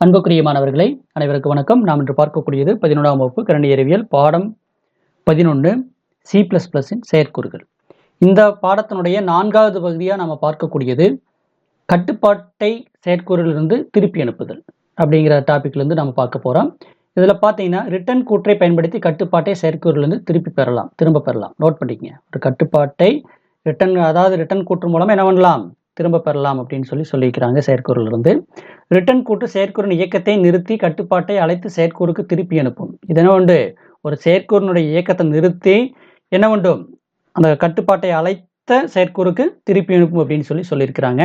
அன்புக்குரிய அனைவருக்கு வணக்கம். நாம் இன்று பார்க்கக்கூடியது பதினொன்றாம் வகுப்பு கரண்டி அறிவியல் பாடம் பதினொன்று சி பிளஸ் பிளஸின் செயற்கூறுகள். இந்த பாடத்தினுடைய நான்காவது பகுதியாக நாம் பார்க்கக்கூடியது கட்டுப்பாட்டை செயற்கூறிலிருந்து திருப்பி அனுப்புதல் அப்படிங்கிற டாபிக்லேருந்து நம்ம பார்க்க போகிறோம் இதில் பார்த்தீங்கன்னா ரிட்டன் கூற்றை பயன்படுத்தி கட்டுப்பாட்டை செயற்கூறிலிருந்து திருப்பி பெறலாம் திரும்ப பெறலாம். நோட் பண்ணிக்கங்க. ஒரு கட்டுப்பாட்டை ரிட்டன் அதாவது ரிட்டன் கூற்று மூலமாக என்ன பண்ணலாம்? திரும்ப பெறலாம் அப்படின்னு சொல்லி சொல்லியிருக்கிறாங்க செயற்கூறிலிருந்து ரிட்டன் கூட்டு செயற்கூறின் இயக்கத்தை நிறுத்தி கட்டுப்பாட்டை அழைத்து செயற்கூறுக்கு திருப்பி அனுப்பும். இது உண்டு? ஒரு செயற்கூறினுடைய இயக்கத்தை நிறுத்தி என்ன வேண்டும் அந்த கட்டுப்பாட்டை அழைத்த செயற்கூறுக்கு திருப்பி அனுப்பும் அப்படின்னு சொல்லி சொல்லியிருக்கிறாங்க.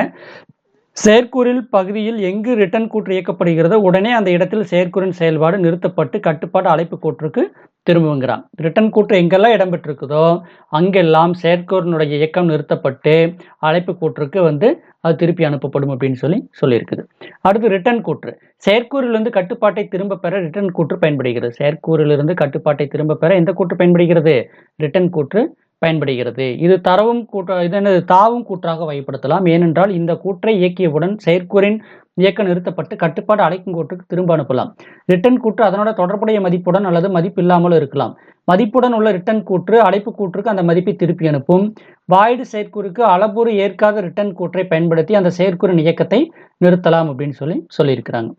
செயற்கூறில் பகுதியில் எங்கு ரிட்டன் கூற்று இயக்கப்படுகிறதோ உடனே அந்த இடத்தில் செயற்கூறின் செயல்பாடு நிறுத்தப்பட்டு கட்டுப்பாடு அழைப்பு கூற்றுக்கு திரும்புங்கிறான் ரிட்டன் கூற்று எங்கெல்லாம் இடம்பெற்றிருக்குதோ அங்கெல்லாம் செயற்கூறினுடைய இயக்கம் நிறுத்தப்பட்டு அழைப்பு கூற்றுக்கு வந்து அது திருப்பி அனுப்பப்படும் அப்படின்னு சொல்லி சொல்லியிருக்குது. அடுத்து ரிட்டன் கூற்று. செயற்கூறிலிருந்து கட்டுப்பாட்டை திரும்ப பெற ரிட்டர்ன் கூற்று பயன்படுகிறது. செயற்கூறிலிருந்து கட்டுப்பாட்டை திரும்ப பெற எந்த கூற்று பயன்படுகிறது? ரிட்டர்ன் கூற்று பயன்படுகிறது. இது தரவும் கூற்ற இது என்னது? தாவும் கூற்றாக வகைப்படுத்தலாம். ஏனென்றால் இந்த கூற்றை இயக்கியவுடன் செயற்கூறின் இயக்கம் நிறுத்தப்பட்டு கட்டுப்பாடு அழைக்கும் கூற்றுக்கு திரும்ப அனுப்பலாம். ரிட்டன் கூற்று அதனோட தொடர்புடைய மதிப்புடன் அல்லது மதிப்பு இல்லாமலும் இருக்கலாம். மதிப்புடன் உள்ள ரிட்டன் கூற்று அழைப்பு கூற்றுக்கு அந்த மதிப்பை திருப்பி அனுப்பும். வாய்டு செயற்கூறுக்கு அளபூறு ஏற்காத ரிட்டன் கூற்றை பயன்படுத்தி அந்த செயற்கூறின் இயக்கத்தை நிறுத்தலாம் அப்படின்னு சொல்லி சொல்லியிருக்கிறாங்க.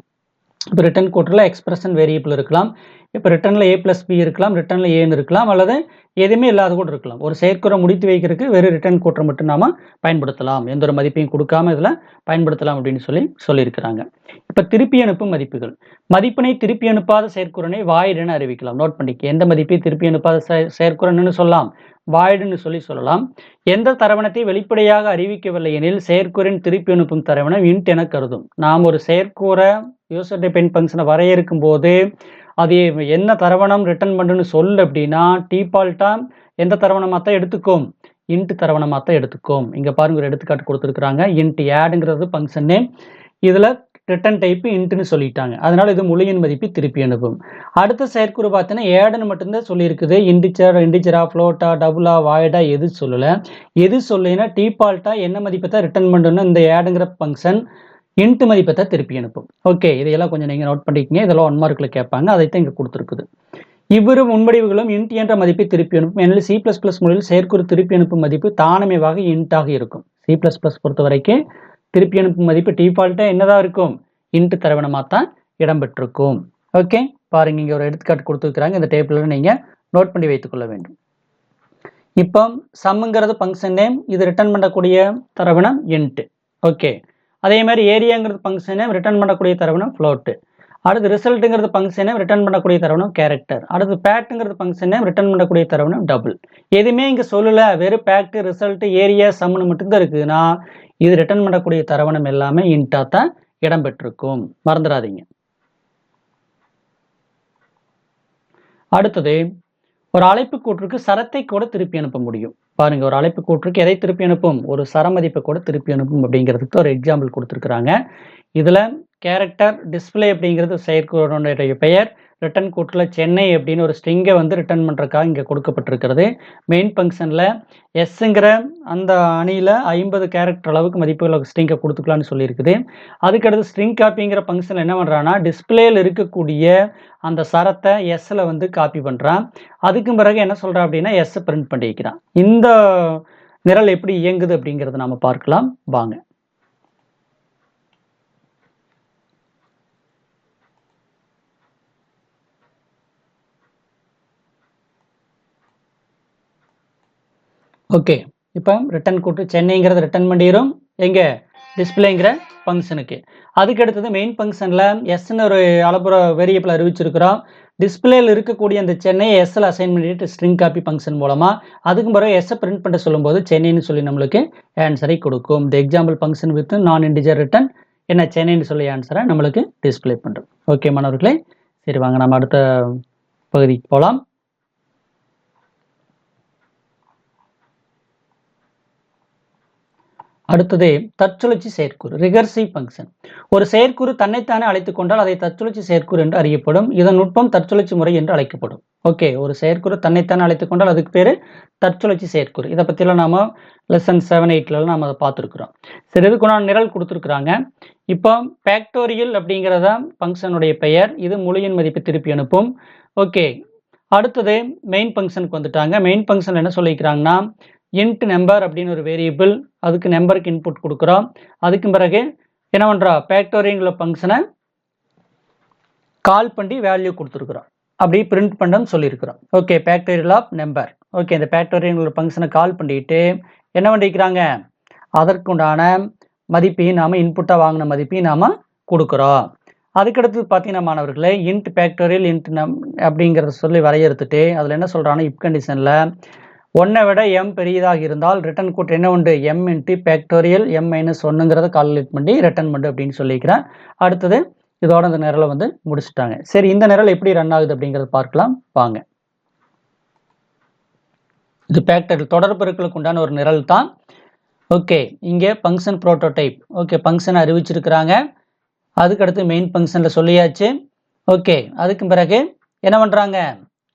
இப்போ ரிட்டன் கூற்றில் எக்ஸ்பிரஷன் வேரியபிள் இருக்கலாம். இப்போ ரிட்டர்னில் ஏ ப்ளஸ் பி இருக்கலாம் ரிட்டர்னில் ஏன்னு இருக்கலாம் அல்லது எதுவுமே இல்லாத கூட இருக்கலாம். ஒரு செயற்குறை முடித்து வைக்கிறதுக்கு வெறும் ரிட்டர்ன் கூற்றை மட்டும் நாம பயன்படுத்தலாம். எந்த ஒரு மதிப்பையும் கொடுக்காம இதில் பயன்படுத்தலாம் அப்படின்னு சொல்லி சொல்லியிருக்கிறாங்க. இப்போ திருப்பி அனுப்பும் மதிப்புகள். மதிப்பினை திருப்பி அனுப்பாத செயற்குறனை வாய்டுன்னு அறிவிக்கலாம். நோட் பண்ணிக்க. எந்த மதிப்பையும் திருப்பி அனுப்பாத செயற்குறன்னு சொல்லலாம். வாய்டுன்னு சொல்லி சொல்லலாம். எந்த தரவணத்தை வெளிப்படையாக அறிவிக்கவில்லை எனில் செயற்கூறின் திருப்பி அனுப்பும் தரவணம் இன்ட் என கருதும். நாம் ஒரு செயற்கூறை யூசர் டிபெண்ட் ஃபங்க்ஷனை வரையறுக்கும் போது அது என்ன தரவணம் ரிட்டர்ன் பண்ணுன்னு சொல் அப்படின்னா டீபால்ட்டாக எந்த தரவணமாக தான் எடுத்துக்கும்? இன்ட்டு தரவணமாக தான் எடுத்துக்கும். இங்கே பாருங்க ஒரு எடுத்துக்காட்டு கொடுத்துருக்குறாங்க. இன்ட் ஆடுங்கிறது ஃபங்க்ஷன் நேம் இதில் ரிட்டன் டைப்பு இன்ட்டுன்னு சொல்லிட்டாங்க. அதனால் இது முழுயின் மதிப்பை திருப்பி அனுப்பும். அடுத்த செயற்குறு பார்த்தீங்கன்னா ஏடுன்னு மட்டும்தான் சொல்லியிருக்குது. இண்டிச்சர் இண்டிச்சரா ஃப்ளோட்டா டபுளா வாய்டா எது சொல்லலை. எது சொல்லினா டீபால்ட்டா என்ன மதிப்பை தான் ரிட்டர்ன் பண்ணணும் இந்த ஏடுங்கிற ஃபங்க்ஷன் இன்ட்டு மதிப்பை தான் திருப்பி அனுப்பும். ஓகே இதையெல்லாம் கொஞ்சம் நீங்கள் நோட் பண்ணிக்கிங்க. இதெல்லாம் ஒன் மார்க்கில் கேட்பாங்க. அதைத்தான் இங்கே கொடுத்துருக்குது. இவ்விரு முன்மடிவுகளும் இன்ட் என்ற மதிப்பை திருப்பி அனுப்பும். ஏனெனில் சி பிளஸ் பிளஸ் மொழியில் செயற்குறு திருப்பி அனுப்பும் மதிப்பு தானமைவாக இன்ட்டாக இருக்கும். சி பிளஸ் பிளஸ் பொறுத்த வரைக்கும் திருப்பி அனுப்பும் மதிப்பு டிஃபால்ட்டாக என்னதான் இருக்கும்? இன்ட்டு தரவணமாக தான் இடம்பெற்றிருக்கும். ஓகே பாருங்க இங்கே ஒரு எடுத்துக்காட்டு கொடுத்துருக்குறாங்க. இந்த டேபிளில் நீங்கள் நோட் பண்ணி வைத்துக்கொள்ள வேண்டும். இப்போ சம்முங்கிறது ஃபங்க்ஷன் நேம் இது ரிட்டர்ன் பண்ணக்கூடிய தரவணம் இன்ட்டு ஓகே அதே மாதிரி ஏரியாங்கிறது ஃபங்க்ஷனை ரிட்டர்ன் பண்ணக்கூடிய தரவணம் ஃப்ளோட்டு அடுத்து ரிசல்ட்டுங்கிறது ஃபங்க்ஷனை ரிட்டர்ன் பண்ணக்கூடிய தரவணம் கேரக்டர் அடுத்து பேக்ட்டுங்கிறது ஃபங்க்ஷனை ரிட்டர்ன் பண்ணக்கூடிய தரவணம் டபுள் எதுவுமே இங்கே சொல்லலை. வெறும் பேக்ட் ரிசல்ட்டு ஏரியா சம்னு மட்டும்தான் இருக்குதுன்னா இது ரிட்டர்ன் பண்ணக்கூடிய தரவனம் எல்லாமே இன்ட்டாக தான் இடம்பெற்றிருக்கும். மறந்துடாதீங்க. அடுத்தது ஒரு அழைப்பு கூற்றுக்கு சரத்தை கூட திருப்பி அனுப்ப முடியும். பாருங்க ஒரு அழைப்பு கூற்றுக்கு எதை திருப்பி அனுப்பும்? ஒரு சரமதிப்பை கூட திருப்பி அனுப்பும் அப்படிங்கிறதுக்கு ஒரு எக்ஸாம்பிள் கொடுத்துருக்குறாங்க. இதில் கேரக்டர் டிஸ்பிளே அப்படிங்கிறது செயற்கையுடைய பெயர். ரிட்டன் கூட்டில் சென்னை அப்படின்னு ஒரு ஸ்ட்ரிங்கை வந்து ரிட்டர்ன் பண்ணுறக்காக இங்கே கொடுக்கப்பட்டிருக்கிறது. மெயின் ஃபங்க்ஷனில் எஸ்ஸுங்கிற அந்த அணியில் ஐம்பது கேரக்டர் அளவுக்கு மதிப்புகள் ஸ்ட்ரிங்கை கொடுத்துக்கலான்னு சொல்லியிருக்குது. அதுக்கடுத்து ஸ்ட்ரிங் காப்பிங்கிற ஃபங்க்ஷன் என்ன பண்ணுறான்னா டிஸ்பிளேயில் இருக்கக்கூடிய அந்த சரத்தை எஸ்ஸில் வந்து காப்பி பண்ணுறான் அதுக்கும் பிறகு என்ன சொல்கிறான் அப்படின்னா எஸ்ஸை பிரிண்ட் பண்ணி வைக்கிறான் இந்த நிரல் எப்படி இயங்குது அப்படிங்கிறத நம்ம பார்க்கலாம். வாங்க. ஓகே இப்போ ரிட்டன் கூட்டு சென்னைங்கிறத ரிட்டன் பண்ணிடும் எங்கே? டிஸ்பிளேங்கிற ஃபங்க்ஷனுக்கு அதுக்கு அடுத்தது மெயின் ஃபங்க்ஷனில் எஸ்ன்னு ஒரு அளப்புற வேரியபிள் அறிவிச்சிருக்கிறோம். டிஸ்பிளேயில் இருக்கக்கூடிய அந்த சென்னையை எஸ்எல் அசைன் பண்ணிட்டு ஸ்ட்ரிங் காப்பி ஃபங்க்ஷன் மூலமாக அதுக்கு பிறகு எஸ்ஸை பிரிண்ட் பண்ண சொல்லும்போது சென்னைன்னு சொல்லி நம்மளுக்கு ஆன்சரை கொடுக்கும். இந்த எக்ஸாம்பிள் ஃபங்க்ஷன் வித் நான் இண்டிஜர் ரிட்டன் என்ன சென்னைன்னு சொல்லி ஆன்சரை நம்மளுக்கு டிஸ்பிளே பண்ணுறோம் ஓகே மாணவர்களே சரி வாங்க நம்ம அடுத்த பகுதிக்கு போகலாம் அடுத்தது தற்சுழற்சி செயற்கூறு ரிகர்சிவ் ஃபங்க்ஷன் ஒரு செயற்கூறு தன்னைத்தானே அழைத்துக் கொண்டால் அதை தற்சுழற்சி செயற்கூறு என்று அறியப்படும். இதன் நுட்பம் தற்சுழற்சி முறை என்று அழைக்கப்படும். ஓகே ஒரு செயற்குறு தன்னைத்தானே அழைத்துக் கொண்டால் அதுக்கு பேர் தற்சுழற்சி செயற்குறு. இதை பற்றிலாம் நாம லெசன் செவன் எயிட்லலாம் நம்ம அதை பார்த்துருக்குறோம். சரி இதுக்குண்டான நிரல் கொடுத்துருக்குறாங்க. இப்போ ஃபேக்டோரியல் அப்படிங்கிறத ஃபங்க்ஷனுடைய பெயர். இது மொழியின் மதிப்பை திருப்பி அனுப்பும். ஓகே அடுத்தது மெயின் ஃபங்க்ஷனுக்கு வந்துட்டாங்க. மெயின் ஃபங்க்ஷன் என்ன சொல்லிக்கிறாங்கன்னா இன்ட் நம்பர் அப்படின்னு ஒரு வேரியபிள் அதுக்கு நம்பருக்கு இன்புட் கொடுக்குறோம். அதுக்கு பிறகு என்ன பண்ணுறோம் ஃபேக்டோரியங்கிற ஃபங்க்ஷனை கால் பண்ணி வேல்யூ கொடுத்துருக்குறோம். அப்படி பிரிண்ட் பண்ணன்னு சொல்லியிருக்கிறோம். Okay factorial of number okay இந்த ஃபேக்டோரியல் ஃபங்க்ஷனை கால் பண்ணிட்டு என்ன பண்ணிக்கிறாங்க? அதற்குண்டான மதிப்பையும் நாம் இன்புட்டாக வாங்கின மதிப்பையும் நாம் கொடுக்குறோம். அதுக்கடுத்து பார்த்தீங்கன்னா மாணவர்களே இன்ட் ஃபேக்டோரியல் இன்ட் நம் அப்படிங்கிறத சொல்லி வரையறுத்துட்டு அதில் என்ன சொல்கிறாங்கன்னா இப் கண்டிஷனில் ஒன்றை விட எம் பெரியதாக இருந்தால் ரிட்டன் கூட்டு என்ன உண்டு? M into factorial M minus ஒன்றுங்கிறத calculate பண்ணி ரிட்டன் பண்ணு அப்படின்னு சொல்லிக்கிறேன் அடுத்தது இதோட இந்த நிரலை வந்து முடிச்சுட்டாங்க. சரி இந்த நிரல் எப்படி ரன் ஆகுது அப்படிங்கிறத பார்க்கலாம். வாங்க. இது பேக்டர் தொடர் பெருக்களுக்கு உண்டான ஒரு நிரல் தான். ஓகே இங்கே ஃபங்க்ஷன் ப்ரோட்டோடைப் ஓகே ஃபங்க்ஷன் அறிவிச்சிருக்கிறாங்க. அதுக்கடுத்து மெயின் ஃபங்க்ஷனில் சொல்லியாச்சு. ஓகே அதுக்கு பிறகு என்ன பண்ணுறாங்க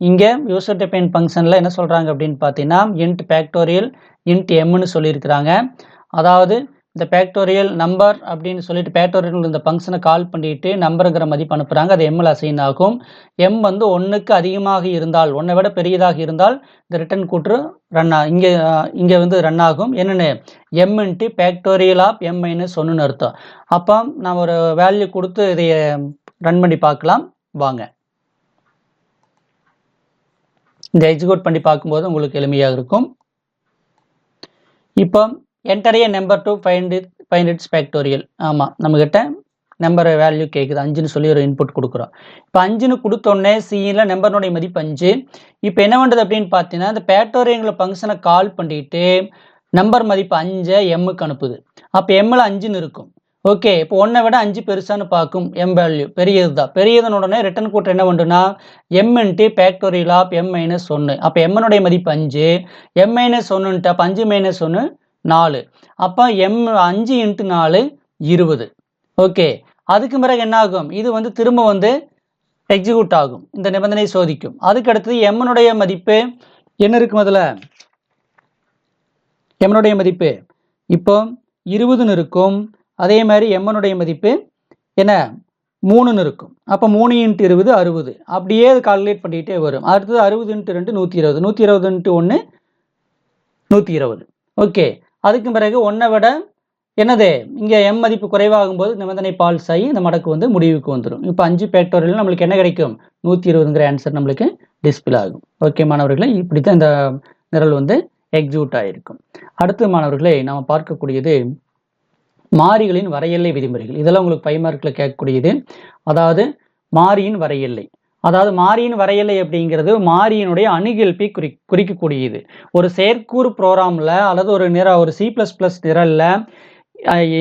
இங்கே யூசர் டிபைன் ஃபங்க்ஷனில் என்ன சொல்கிறாங்க அப்படின்னு பார்த்தீங்கன்னா இன்ட் பேக்டோரியல் இன்ட் எம்னு சொல்லியிருக்கிறாங்க. அதாவது இந்த பேக்டோரியல் நம்பர் அப்படின்னு சொல்லிட்டு பேக்டோரியல் இந்த ஃபங்க்ஷனை கால் பண்ணிட்டு நம்பருங்கிற மதிப்பு அனுப்புகிறாங்க அது எம்மில் அசைன் ஆகும். எம் வந்து ஒன்றுக்கு அதிகமாக இருந்தால் ஒன்றை விட பெரியதாக இருந்தால் இந்த ரிட்டர்ன் கூற்று ரன் ஆ இங்கே இங்கே வந்து ரன் ஆகும். என்னென்னு? M into of M minus ஒன்றுன்னு அர்த்தம். அப்போ நான் ஒரு வேல்யூ கொடுத்து இதை ரன் பண்ணி பார்க்கலாம். வாங்க. இந்த எக்ஸிக்யூட் பண்ணி பார்க்கும்போது உங்களுக்கு எளிமையாக இருக்கும். இப்போ என்டரைய number to find it find its factorial ஆமாம் நம்மக்கிட்ட நம்பர் வேல்யூ கேட்குது அஞ்சுன்னு சொல்லி ஒரு இன்புட் கொடுக்குறோம். இப்போ அஞ்சுன்னு கொடுத்தோடனே சியில் நம்பர்னுடைய மதிப்பு அஞ்சு. இப்போ என்ன பண்ணுறது அப்படின்னு பார்த்தீங்கன்னா இந்த ஃபேக்டோரியங்கிற ஃபங்க்ஷனை கால் பண்ணிட்டு நம்பர் மதிப்பு அஞ்சை எம்முக்கு அனுப்புது. அப்போ எம்மில் அஞ்சுன்னு இருக்கும். ஓகே இப்போ ஒன்றை விட அஞ்சு பெருசான்னு பார்க்கும் எம் வேல்யூ பெரியது தான். பெரியதுன்னு உடனே ரிட்டர்ன் கூட்டம் என்ன பண்ணுன்னா M into factorial of M minus ஒன்று அப்போ எம்மனுடைய மதிப்பு அஞ்சு எம் மைனஸ் ஒன்றுன்ட்டு அப்போ அஞ்சு மைனஸ் ஒன்று நாலு. அப்போ எம் அஞ்சு இன்ட்டு நாலு இருபது. ஓகே அதுக்கு பிறகு என்ன ஆகும்? இது வந்து திரும்ப வந்து எக்ஸிக்யூட் ஆகும். இந்த நிபந்தனை சோதிக்கும். அதுக்கடுத்து எம்மனுடைய மதிப்பு என்ன இருக்கும் அதில்? எம்மனுடைய மதிப்பு. இப்போ இருபதுன்னு இருக்கும். அதே மாதிரி எம்மனுடைய மதிப்பு என்ன? மூணுன்னு இருக்கும். அப்போ மூணு இன்ட்டு இருபது அறுபது. அப்படியே கால்குலேட் பண்ணிக்கிட்டே வரும். அடுத்தது அறுபது இன்ட்டு ரெண்டு நூற்றி இருபது நூற்றி இருபது இன்ட்டு ஒன்று நூற்றி இருபது ஓகே. அதுக்கு பிறகு ஒன்றை விட என்னது? இங்கே எம் மதிப்பு குறைவாகும் போது நிபந்தனை பால்ஸ் ஆகி இந்த மடக்கு வந்து முடிவுக்கு வந்துடும் இப்போ அஞ்சு ஃபேக்டோரியல் நம்மளுக்கு என்ன கிடைக்கும்? நூற்றி இருபதுங்கிற ஆன்சர் நம்மளுக்கு டிஸ்பிளே ஆகும். ஓகே மாணவர்களே இப்படி தான் இந்த நிரல் வந்து எக்ஸிக்யூட் ஆகிருக்கும் அடுத்து மாணவர்களை நாம் பார்க்கக்கூடியது மாறிகளின் வரையெல்லை விதிமுறைகள். இதெல்லாம் உங்களுக்கு பைமார்க்கில் கேட்கக்கூடியது. அதாவது மாறியின் வரையெல்லை அதாவது மாறியின் வரையலை அப்படிங்கிறது மாறியினுடைய அணுகியல்பை குறி குறிக்கக்கூடியது. ஒரு செயற்கூறு ப்ரோக்ராமில் அல்லது ஒரு நிற ஒரு சி ப்ளஸ் ப்ளஸ் நிரலில்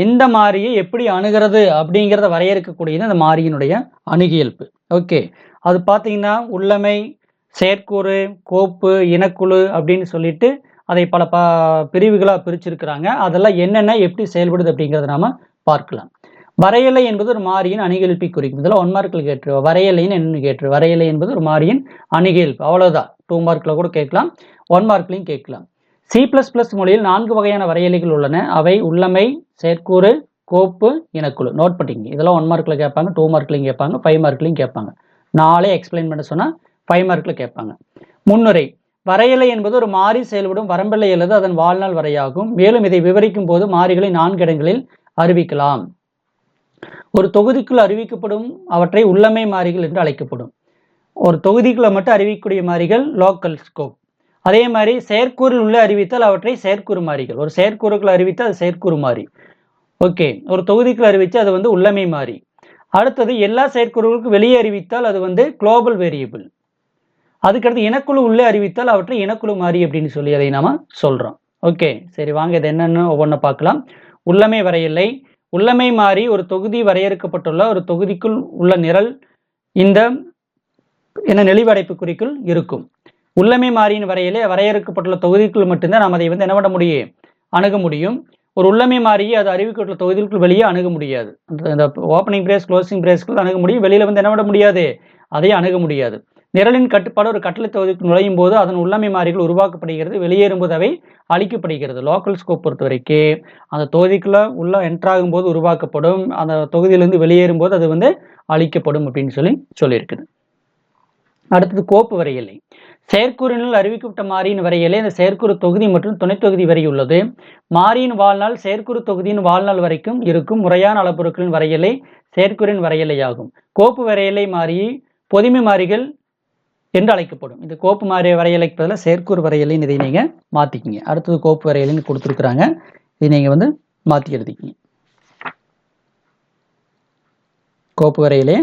எந்த மாறியை எப்படி அணுகிறது அப்படிங்கிறத வரையறுக்கக்கூடியது அந்த மாறியினுடைய அணுகியல்பு. ஓகே. அது பார்த்தீங்கன்னா உள்ளமை செயற்கூறு கோப்பு இனக்குழு அப்படின்னு சொல்லிட்டு அதை பல ப பிரிவுகளாக பிரிச்சிருக்கிறாங்க. அதெல்லாம் என்னென்ன எப்படி செயல்படுது அப்படிங்கிறத நாம பார்க்கலாம். வரையலை என்பது ஒரு மாறியின் அணிகெல்ப்பை குறிக்கும். இதெல்லாம் ஒன் மார்க்கில் கேட்டு வரையலைன்னு என்னன்னு கேட்டு வரையலை என்பது ஒரு மாறியின் அணிகெல்ப்பு அவ்வளோதான் டூ மார்க்கில் கூட கேட்கலாம். ஒன் மார்க்லையும் கேட்கலாம். சி ப்ளஸ் ப்ளஸ் மொழியில் நான்கு வகையான வரையலைகள் உள்ளன. அவை உள்ளமை செயற்கூறு கோப்பு இனக்குழு. நோட் பண்ணிங்க இதெல்லாம் ஒன் மார்க்கில் கேட்பாங்க டூ மார்க்லையும் கேட்பாங்க ஃபைவ் மார்க்லையும் கேட்பாங்க. நாளே எக்ஸ்பிளைன் பண்ண சொன்னால் ஃபைவ் மார்க்கில் கேட்பாங்க. முன்னுரை. வரையலை என்பது ஒரு மாறி செயல்படும் வரம்பில்லை அல்லது அதன் வாழ்நாள் வரையாகும். மேலும் இதை விவரிக்கும் போது மாறிகளை நான்கு இடங்களில் அறிவிக்கலாம். ஒரு தொகுதிக்குள் அறிவிக்கப்படும் அவற்றை உள்ளமை மாறிகள் என்று அழைக்கப்படும். ஒரு தொகுதிக்குள்ள மட்டும் அறிவிக்கக்கூடிய மாறிகள் லோக்கல் ஸ்கோப் அதே மாதிரி செயற்கூறில் உள்ள அறிவித்தால் அவற்றை செயற்கூறு மாறிகள். ஒரு செயற்கூறுக்குள் அறிவித்தால் அது செயற்கூறு மாறி. ஓகே ஒரு தொகுதிக்குள் அறிவித்து அது வந்து உள்ளமை மாறி. அடுத்தது எல்லா செயற்கூறுகளுக்கும் வெளியே அறிவித்தால் அது வந்து குளோபல் வேரியபிள் அதுக்கடுத்து இனக்குழு உள்ளே அறிவித்தால் அவற்றை இனக்குழு மாறி அப்படின்னு சொல்லி அதை நாம சொல்றோம். ஓகே சரி வாங்க இது என்னன்னு ஒவ்வொன்றை பார்க்கலாம். உள்ளமை வரையில்லை உள்ளமை மாறி ஒரு தொகுதி வரையறுக்கப்பட்டுள்ள ஒரு தொகுதிக்குள் உள்ள நிரல் இந்த என்ன நெளிவடைப்பு குறிக்குள் இருக்கும். உள்ளமை மாறியின் வரையிலே வரையறுக்கப்பட்டுள்ள தொகுதிக்குள் மட்டும்தான் நாம் அதை வந்து என்ன பண்ண முடியும்? அணுக முடியும். ஒரு உள்ளமை மாறியை அது அறிவிக்கப்பட்டுள்ள தொகுதிக்குள் வெளியே அணுக முடியாது. அந்த ஓப்பனிங் பிரேஸ் க்ளோசிங் பிரேஸ்க்குள் அணுக முடியும். வெளியில் வந்து என்ன பண்ண முடியாது? அதை அணுக முடியாது. நிரலின் கட்டுப்பாடு ஒரு கட்டளை தொகுதிக்கு நுழையும் போது அதன் உள்ளமை மாறிகள் உருவாக்கப்படுகிறது வெளியேறும் போது அவை அழிக்கப்படுகிறது. லோக்கல் ஸ்கோப் பொறுத்த வரைக்கும் அந்த தொகுதிக்குள்ள உள்ள என்ட்ராகும் போது உருவாக்கப்படும் அந்த தொகுதியிலிருந்து வெளியேறும் போது அது வந்து அழிக்கப்படும் அப்படின்னு சொல்லி சொல்லியிருக்குது. அடுத்தது கோப்பு வரையலை செயற்கூறினுள் அறிவிக்கப்பட்ட மாறியின் வரையிலே இந்த செயற்குறு தொகுதி மற்றும் துணைத் தொகுதி வரை உள்ளது. மாறியின் வாழ்நாள் செயற்குறு தொகுதியின் வாழ்நாள் வரைக்கும் இருக்கும் முறையான அளப்பொருட்களின் வரையலை செயற்குறின் வரையலை ஆகும் கோப்பு வரையலை மாறி பொதுமை மாறிகள் என்று அழைக்கப்படும் இந்த கோப்பு மாறி வரையலைக்கு பதிலாக செயற்கூறு வரையலைன்னு இதை நீங்கள் மாற்றிக்கிங்க அடுத்தது கோப்பு வரையலின்னு கொடுத்துருக்குறாங்க. இதை நீங்கள் வந்து மாற்றி எழுதிக்கிங்க. கோப்பு வரையிலே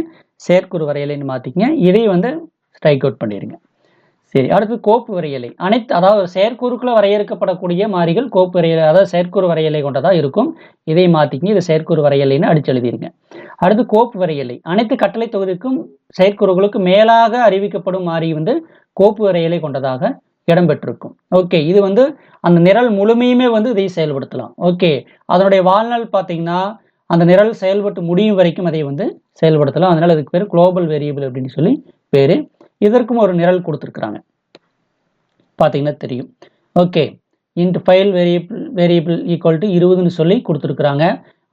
செயற்குறு வரையலைன்னு மாற்றிக்கிங்க இதை வந்து ஸ்ட்ரைக் அவுட் பண்ணிடுங்க. சரி அடுத்து கோப்பு வரையலை. அனைத்து அதாவது செயற்கூறுக்குள்ள வரையறுக்கப்படக்கூடிய மாறிகள் கோப்பு வரையலை அதாவது செயற்கூறு வரையலை கொண்டதாக இருக்கும். இதை மாற்றிக்கிங்க இது செயற்கூறு வரையலைன்னு அடிச்சு எழுதிருங்க. அடுத்து கோப்பு வரையலை அனைத்து கட்டளை தொகுதிக்கும் செயற்கூறுகளுக்கு மேலாக அறிவிக்கப்படும் மாறி வந்து கோப்பு வரையலை கொண்டதாக இடம்பெற்றிருக்கும் ஓகே இது வந்து அந்த நிரல் முழுமையுமே வந்து இதை செயல்படுத்தலாம். ஓகே அதனுடைய வாழ்நாள் பார்த்தீங்கன்னா அந்த நிரல் செயல்பட்டு முடியும் வரைக்கும் அதை வந்து செயல்படுத்தலாம். அதனால அதுக்கு பேர் குளோபல் வேரியபிள் அப்படின்னு சொல்லி பேர். இதற்கும் ஒரு நிரல் கொடுத்துருக்குறாங்க. பார்த்தீங்கன்னா தெரியும். Okay int file variable variable equal to இருபதுன்னு சொல்லி கொடுத்துருக்குறாங்க.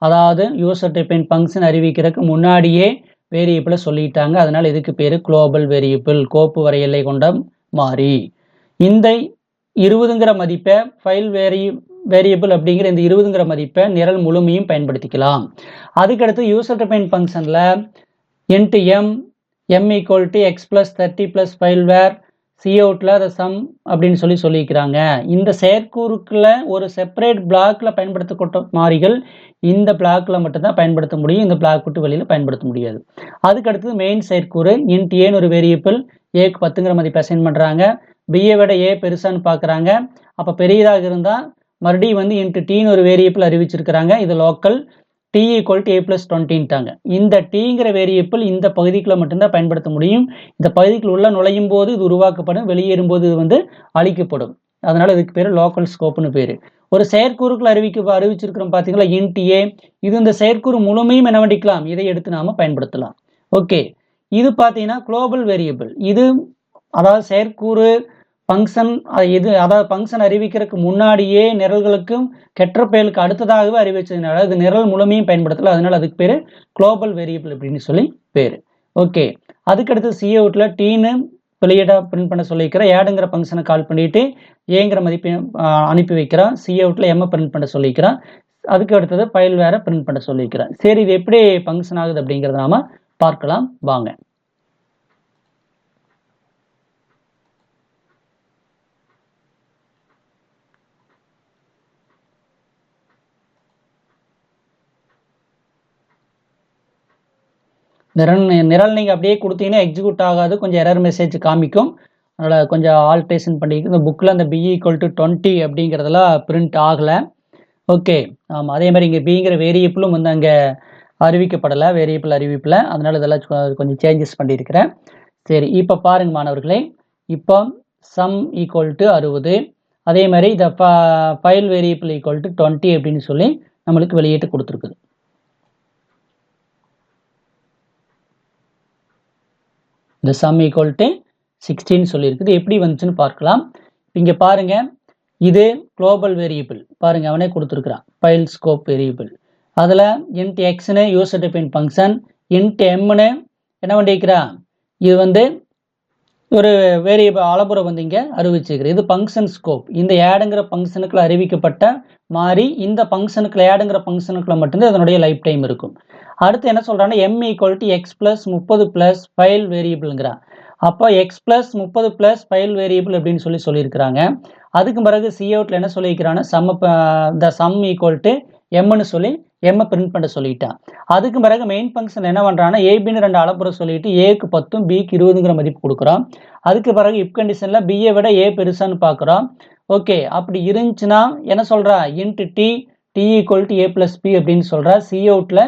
அதாவது யூசர் டிபைன் ஃபங்க்ஷன் அறிவிக்கிறதுக்கு முன்னாடியே வேரியபிளை சொல்லிட்டாங்க. அதனால் இதுக்கு பேர் குளோபல் வேரியபிள் கோப்பு வரையலை கொண்ட மாறி. இந்த இருபதுங்கிற மதிப்பை ஃபைல் வேரி வேரியபிள் அப்படிங்கிற இந்த இருபதுங்கிற மதிப்பை நிரல் முழுமையும் பயன்படுத்திக்கலாம். அதுக்கடுத்து யூசர் டிபைன் ஃபங்க்ஷனில் int M M equal to X plus thirty plus file var C அதை சம் அப்படின்னு சொல்லி சொல்லியிருக்கிறாங்க இந்த செயற்கூறுக்குள்ள ஒரு செப்பரேட் பிளாக்ல பயன்படுத்தப்பட்ட மாறிகள் இந்த பிளாக்கில் மட்டும்தான் பயன்படுத்த முடியும். இந்த பிளாக் விட்டு வெளியில் பயன்படுத்த முடியாது. அதுக்கு அடுத்தது மெயின் செயற்கூறு. இன்ட் ஏன்னு ஒரு வேரியபிள் ஏக்கு பத்துங்கிற மதிப்பு அசைன் பண்ணுறாங்க பிஏ விட ஏ பெருசான்னு பார்க்குறாங்க அப்போ பெரியதாக இருந்தால் மறுபடியும் வந்து இன்ட்டு டீன்னு ஒரு வேரியபிள் அறிவிச்சிருக்கிறாங்க. இது local T equal to A plus டுவெண்ட்டின்ட்டாங்க இந்த டீங்கிற வேரியபிள் இந்த பகுதிக்குள்ளே மட்டும்தான் பயன்படுத்த முடியும். இந்த பகுதிக்குள்ள உள்ள நுழையும் போது இது உருவாக்கப்படும். வெளியேறும் போது இது வந்து அழிக்கப்படும். அதனால் இதுக்கு பேர் லோக்கல் ஸ்கோப்னு பேர். ஒரு செயற்கூறுக்குள் அறிவிக்க அறிவிச்சிருக்கிறோம் பார்த்தீங்களா இன்டிஏ இது இந்த செயற்கூறு முழுமையும் என்ன பண்ணிக்கலாம்? இதை எடுத்து நாம பயன்படுத்தலாம். ஓகே இது பார்த்தீங்கன்னா குளோபல் வேரியபிள் இது அதாவது செயற்கூறு ஃபங்க்ஷன் இது அதாவது ஃபங்க்ஷன் அறிவிக்கிறதுக்கு முன்னாடியே நிரல்களுக்கும் கெட்ட பெயலுக்கு அடுத்ததாகவே அறிவிச்சதுனால அது நிரல் முழுமையும் பயன்படுத்தல. அதனால அதுக்கு பேர் குளோபல் வேரியபிள் அப்படின்னு சொல்லி பேர். ஓகே அதுக்கடுத்து சிஏவுட்டில் அவுட்ல டீனு வெளியீடாக பிரிண்ட் பண்ண சொல்லிக்கிறேன் ஏடுங்கிற ஃபங்க்ஷனை கால் பண்ணிவிட்டு ஏங்கிற மதிப்பை அனுப்பி வைக்கிறான் சி அவுட்ல பிரிண்ட் பண்ண சொல்லியிருக்கிறான் அதுக்கு அடுத்தது ஃபைல் வேற பிரிண்ட் பண்ண சொல்லியிருக்கிறேன் சரி இது எப்படி ஃபங்க்ஷன் ஆகுது அப்படிங்கிறத நாம் பார்க்கலாம். வாங்க. நிரல் நிரல் நீங்கள் அப்படியே கொடுத்தீங்கன்னா எக்ஸிக்யூட் ஆகாது. கொஞ்சம் எரர் மெசேஜ் காமிக்கும். அதனால் கொஞ்சம் ஆல்ட்ரேஷன் பண்ணிக்க இந்த புக்கில் அந்த பிஇ ஈக்குவல் டு டுவெண்ட்டி அப்படிங்கிறதெல்லாம் பிரிண்ட் ஆகலை. ஓகே ஆமாம் அதே மாதிரி இங்கே பிங்கிற வேரியபிளும் வந்து அங்கே அறிவிக்கப்படலை வேரியபிள் அறிவிப்பில். அதனால் இதெல்லாம் கொஞ்சம் சேஞ்சஸ் பண்ணியிருக்கிறேன். சரி இப்போ பாருங்கள் மாணவர்களே. இப்போ சம் ஈக்குவல் டு அறுபது. அதே மாதிரி இதை file variable equal to twenty அப்படின்னு சொல்லி நம்மளுக்கு வெளியீட்டு கொடுத்துருக்குது. இந்த சம் ஈக்குவல் டு சிக்ஸ்டின்னு சொல்லியிருக்குது. எப்படி வந்துச்சுன்னு பார்க்கலாம். இங்கே பாருங்கள் இது குளோபல் வேரியபிள் பாருங்கள் அவனே கொடுத்துருக்குறான். பைல் ஸ்கோப் வேரியபிள் அதில் இன்ட் எக்ஸ்னு யூசர் டிபெண்ட் ஃபங்க்ஷன் இன்ட் எம்னு என்ன பண்ணிக்கிறான் இது வந்து ஒரு வேரியபிள் அளபுரை வந்து இங்கே அறிவிச்சிருக்கிறது இது ஃபங்க்ஷன் ஸ்கோப் இந்த ஏடுங்கிற ஃபங்க்ஷனுக்குள்ள அறிவிக்கப்பட்ட மாதிரி இந்த ஃபங்க்ஷனுக்குள்ள ஏடுங்கிற ஃபங்க்ஷனுக்குள்ள மட்டும்தான் அதனுடைய லைஃப் டைம் இருக்கும். அடுத்து என்ன சொல்கிறான்னா M equal to X plus முப்பது ப்ளஸ் ஃபைல் வேரியபிள்ங்கிறான் அப்போ எக்ஸ் ப்ளஸ் முப்பது ப்ளஸ் ஃபைல் வேரியபிள் அப்படின்னு சொல்லி சொல்லியிருக்கிறாங்க. அதுக்கு பிறகு சிஅவுட்டில் என்ன சொல்லியிருக்கிறான்னா sum the sum equal to எம்னு சொல்லி எம்மை பிரிண்ட் பண்ண சொல்லிட்டான் அதுக்கு பிறகு மெயின் ஃபங்க்ஷன் என்ன பண்ணுறான்னா ஏபின்னு ரெண்டு அளப்புற சொல்லிட்டு ஏக்கு பத்தும் பிக்கு இருபதுங்கிற மதிப்பு கொடுக்குறோம் அதுக்கு பிறகு இப் கண்டிஷனில் பிஏ விட ஏ பெருசான்னு பார்க்குறோம் ஓகே அப்படி இருந்துச்சுன்னா என்ன சொல்கிறா int T T equal to A plus B அப்படின்னு சொல்கிறா சிஅவுட்டில்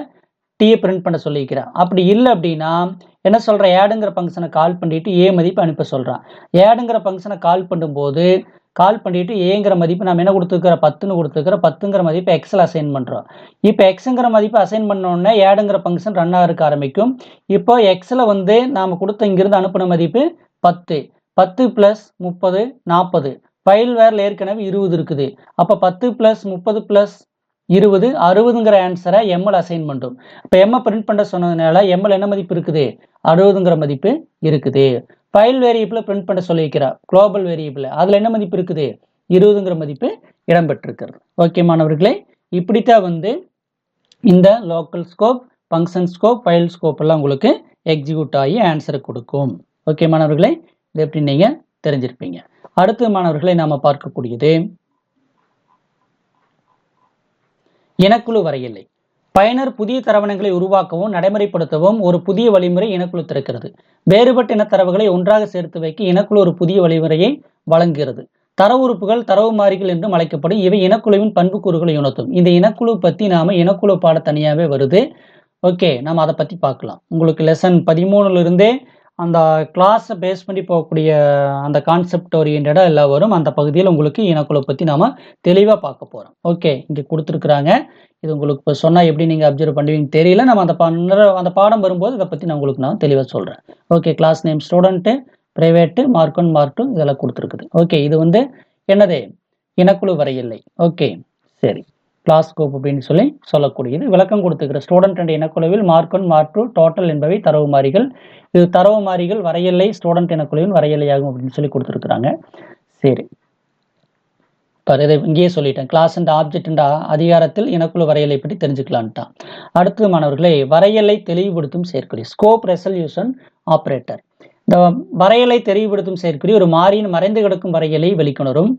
டீயை பிரிண்ட் பண்ண சொல்லிக்கிறேன் அப்படி இல்லை அப்படின்னா என்ன சொல்கிறேன் ஏடுங்கிற ஃபங்க்ஷனை கால் பண்ணிட்டு ஏ மதிப்பு அனுப்ப சொல்கிறான் ஏடுங்கிற ஃபங்க்ஷனை கால் பண்ணும்போது கால் பண்ணிட்டு ஏங்கிற மதிப்பு நம்ம என்ன கொடுத்துருக்குற பத்துன்னு கொடுத்துருக்குற பத்துங்கிற மதிப்பு எக்ஸில் அசைன் பண்ணுறோம் இப்போ எக்ஸுங்கிற மதிப்பு அசைன் பண்ணோடனே ஏடுங்கிற ஃபங்க்ஷன் ரன் ஆகிறக்க ஆரம்பிக்கும். இப்போ எக்ஸில் வந்து நாம் கொடுத்த இங்கிருந்து அனுப்பின மதிப்பு பத்து. பத்து ப்ளஸ் முப்பது நாற்பது ஃபைல் வேரில் ஏற்கனவே இருபது இருக்குது. அப்போ பத்து ப்ளஸ் முப்பது ப்ளஸ் இருபது அறுபதுங்கிற ஆன்சரை எம்எல் அசைன் பண்ணுறோம் இப்போ எம்ஐ பிரிண்ட் பண்ண சொன்னதுனால எம்எல் என்ன மதிப்பு இருக்குது? அறுபதுங்கிற மதிப்பு இருக்குது. ஃபைல் வேரியபிளை பிரிண்ட் பண்ண சொல்லியிருக்கிறா. குளோபல் வேரியபிள் அதில் என்ன மதிப்பு இருக்குது? இருபதுங்கிற மதிப்பு இடம்பெற்றிருக்கிறது. ஓகே மாணவர்களே இப்படித்தான் வந்து இந்த local scope function scope file scope எல்லாம் உங்களுக்கு எக்ஸிக்யூட் ஆகி ஆன்சரை கொடுக்கும். ஓகே மாணவர்களே இது எப்படி நீங்கள் தெரிஞ்சிருப்பீங்க. அடுத்த மாணவர்களை நாம் பார்க்கக்கூடியது இனக்குழு வரையில்லை. பயனர் புதிய தரவணங்களை உருவாக்கவும் நடைமுறைப்படுத்தவும் ஒரு புதிய வழிமுறை இனக்குழு திறக்கிறது. வேறுபட்ட இனத்தரவுகளை ஒன்றாக சேர்த்து வைக்க இனக்குழு ஒரு புதிய வழிமுறையை வழங்குகிறது. தரவு உறுப்புகள் தரவு மாறிகள் என்றும் அழைக்கப்படும். இவை இனக்குழுவின் பண்புக்கூறுகளை உணர்த்தும். இந்த இனக்குழு பற்றி நாம் இனக்குழு பாட தனியாகவே வருது. ஓகே நம்ம அதை பற்றி பார்க்கலாம். உங்களுக்கு லெசன் பதிமூணுலேருந்தே அந்த கிளாஸை பேஸ் பண்ணி போகக்கூடிய அந்த கான்செப்ட் ஓரியன்டாக எல்லாம் வரும் அந்த பகுதியில் உங்களுக்கு இனக்குழு பற்றி நாம் தெளிவாக பார்க்க போகிறோம் ஓகே இங்கே கொடுத்துருக்குறாங்க. இது உங்களுக்கு இப்போ சொன்னால் எப்படி நீங்கள் அப்சர்வ் பண்ணுவீங்கன்னு தெரியல. நம்ம அந்த பண்ணுற அந்த பாடம் வரும்போது இதை பற்றி நான் உங்களுக்கு நான் தெளிவாக சொல்கிறேன் okay class name student private mark one mark two இதெல்லாம் கொடுத்துருக்குது. ஓகே இது வந்து என்னது? இனக்குழு வரையில்லை ஓகே சரி. பிளாஸ்கோப் அப்படின்னு சொல்லி சொல்லக்கூடியது. விளக்கம் கொடுத்துக்கிற student and இனக்குழுவில் mark one mark two total என்பவை தரவு மாறிகள் இது தரவு மாறிகள் வரையல்லை ஸ்டூடெண்ட் இனக்குழுவின் வரையலையாகும் அப்படின்னு சொல்லி கொடுத்துருக்குறாங்க. சரி. பாரு இதை இங்கேயே சொல்லிட்டேன். கிளாஸ் அண்ட் ஆப்ஜெக்ட் அண்ட் அதிகாரத்தில் இனக்குழு வரையலை பற்றி தெரிஞ்சுக்கலான்ட்டான். அடுத்து மாணவர்களே வரையலை தெளிவுபடுத்தும் செயற்குறி. ஸ்கோப் ரெசல்யூஷன் ஆப்ரேட்டர் இந்த வரையலை தெளிவுபடுத்தும் செயற்குறி ஒரு மாறியின் மறைந்து கிடக்கும் வரையலை வெளிக்கொணரும்.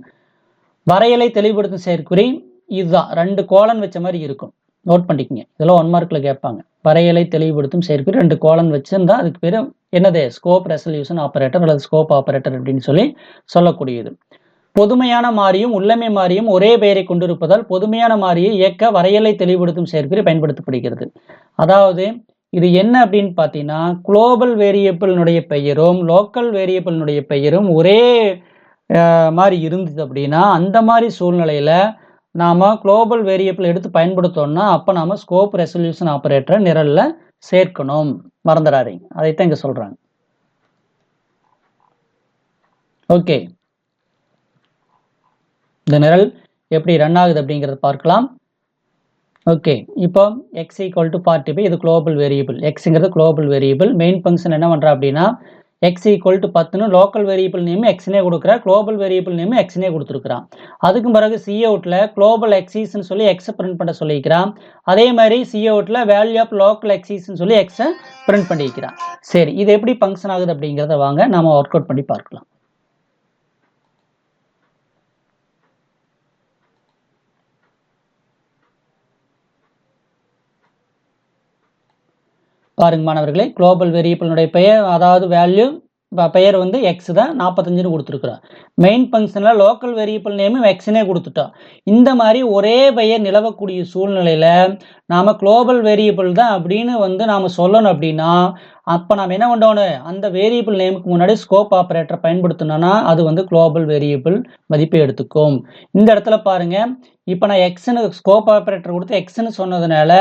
வரையலை தெளிவுபடுத்தும் செயற்குறி இதுதான். ரெண்டு கோலன் வச்ச மாதிரி இருக்கும். நோட் பண்ணிக்கோங்க. இதெல்லாம் ஒன் மார்க்ல கேட்பாங்க. வரையலை தெளிவுபடுத்தும் செயற்கை ரெண்டு கோலன் வச்சிருந்தா அதுக்கு பேர் என்னது? ஸ்கோப் ரெசல்யூஷன் ஆப்பரேட்டர் அல்லது ஸ்கோப் ஆப்பரேட்டர் அப்படின்னு சொல்லி சொல்லக்கூடியது. பொதுமையான மாறியும் உள்ளமை மாறியும் ஒரே பெயரை கொண்டிருப்பதால் பொதுமையான மாறியை இயக்க வரையலை தெளிவுபடுத்தும் செயற்கை பயன்படுத்தப்படுகிறது. அதாவது இது என்ன அப்படின்னு பார்த்தீங்கன்னா குளோபல் வேரியபிளினுடைய பெயரும் லோக்கல் வேரியபிளினுடைய பெயரும் ஒரே மாதிரி இருந்தது அப்படின்னா அந்த மாதிரி சூழ்நிலையில் நாம் குளோபல் வேரியபிள் எடுத்து பயன்படுத்தோம்னா அப்போ நாம் ஸ்கோப் ரெசல்யூஷன் ஆப்ரேட்டரை நிரலில் சேர்க்கணும். மறந்துடாதீங்க. அதைத்தான் இங்கே சொல்கிறாங்க ஓகே இந்த நிரல் எப்படி ரன் ஆகுது அப்படிங்கிறத பார்க்கலாம். ஓகே இப்போ X equal to forty by இது குளோபல் வேரியபிள் எக்ஸுங்கிறது குளோபல் வேரியபிள் மெயின் ஃபங்க்ஷன் என்ன பண்ணுறா அப்படின்னா எக்ஸ் ஈக்குவல் டு பத்துன்னு லோக்கல் வேரியபிள் நேம் எக்ஸ்னே கொடுக்குறா. குளோபல் வேரியபிள் நேம் எக்ஸ்னே கொடுத்துருக்குறான் அதுக்கு பிறகு சி அவுட்டில் குளோபல் எக்ஸீஸ்னு சொல்லி எக்ஸை பிரிண்ட் பண்ண சொல்லிக்கிறான் அதே மாதிரி சி அவுட்டில் வேல்யூ ஆஃப் லோக்கல் எக்ஸீஸ்னு சொல்லி எக்ஸை பிரிண்ட் பண்ணிக்கிறான் சரி இது எப்படி ஃபங்க்ஷன் ஆகுது அப்படிங்கிறத வாங்க நம்ம ஒர்க் அவுட் பண்ணி பார்க்கலாம். பாருங்க மாணவர்களே. குளோபல் வேரியபிளுடைய பெயர் அதாவது வேல்யூ பெயர் வந்து எக்ஸ் தான் நாற்பத்தஞ்சுன்னு கொடுத்துருக்குறோம் மெயின் ஃபங்க்ஷனில் லோக்கல் வேரியபிள் நேமும் எக்ஸ்னே கொடுத்துட்டோம் இந்த மாதிரி ஒரே பெயர் நிலவக்கூடிய சூழ்நிலையில் நாம் குளோபல் வேரியபிள் தான் அப்படின்னு வந்து நாம் சொல்லணும் அப்படின்னா அப்போ நம்ம என்ன பண்ணணும் அந்த வேரியபிள் நேமுக்கு முன்னாடி ஸ்கோப் ஆப்ரேட்டரை பயன்படுத்தணும்னா அது வந்து குளோபல் வேரியபிள் மதிப்பை எடுத்துக்கும். இந்த இடத்துல பாருங்க. இப்போ நான் எக்ஸ்னு ஸ்கோப் ஆப்ரேட்டர் கொடுத்து எக்ஸ்னு சொன்னதுனால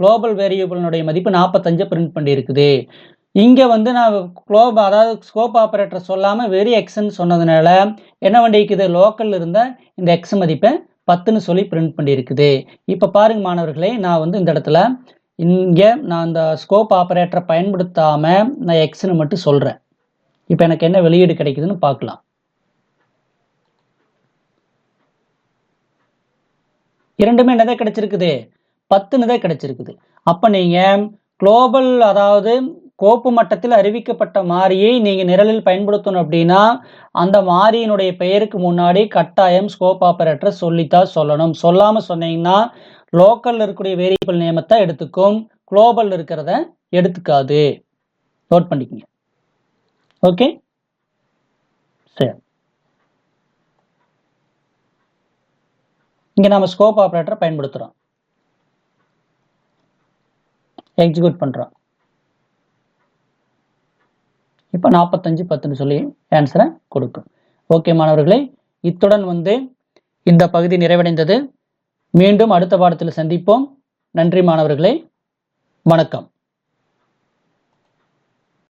குளோபல் வேரியபிளினுடைய மதிப்பு நாற்பத்தஞ்சு பிரிண்ட் பண்ணியிருக்குது. இங்கே வந்து நான் குளோப் அதாவது ஸ்கோப் ஆப்ரேட்டர் சொல்லாமல் வெரி எக்ஸ்ன்னு சொன்னதுனால என்ன பண்ணிக்குது லோக்கலில் இருந்த இந்த எக்ஸ் மதிப்பை பத்துன்னு சொல்லி பிரிண்ட் பண்ணியிருக்குது. இப்போ பாருங்க மாணவர்களே நான் வந்து இந்த இடத்துல இங்கே நான் இந்த ஸ்கோப் ஆப்ரேட்டரை பயன்படுத்தாமல் நான் எக்ஸ்னு மட்டும் சொல்கிறேன் இப்போ எனக்கு என்ன வெளியீடு கிடைக்குதுன்னு பார்க்கலாம். இரண்டுமே நிதை கிடைச்சிருக்குது? பத்து நிதை கிடைச்சிருக்குது. அப்போ நீங்கள் குளோபல் அதாவது கோப்பு மட்டத்தில் அறிவிக்கப்பட்ட மாறியை நீங்கள் நிரலில் பயன்படுத்தணும் அப்படின்னா அந்த மாறியினுடைய பெயருக்கு முன்னாடி கட்டாயம் ஸ்கோப் ஆப்பரேட்டரை சொல்லித்தான் சொல்லணும். சொல்லாமல் சொன்னீங்கன்னா லோக்கலில் இருக்கக்கூடிய வேரியபிள் நேமத்தை எடுத்துக்கும். குளோபல் இருக்கிறத எடுத்துக்காது. நோட் பண்ணிக்கங்க. ஓகே சரி. இங்கே நம்ம ஸ்கோப் ஆப்ரேட்டரை பயன்படுத்துகிறோம் எக்ஸிக்யூட் பண்ணுறோம் இப்போ நாற்பத்தஞ்சு பத்துன்னு சொல்லி ஆன்சரை கொடுக்கும். ஓகே மாணவர்களே இத்துடன் வந்து இந்த பகுதி நிறைவடைந்தது. மீண்டும் அடுத்த பாடத்தில் சந்திப்போம். நன்றி மாணவர்களே. வணக்கம்.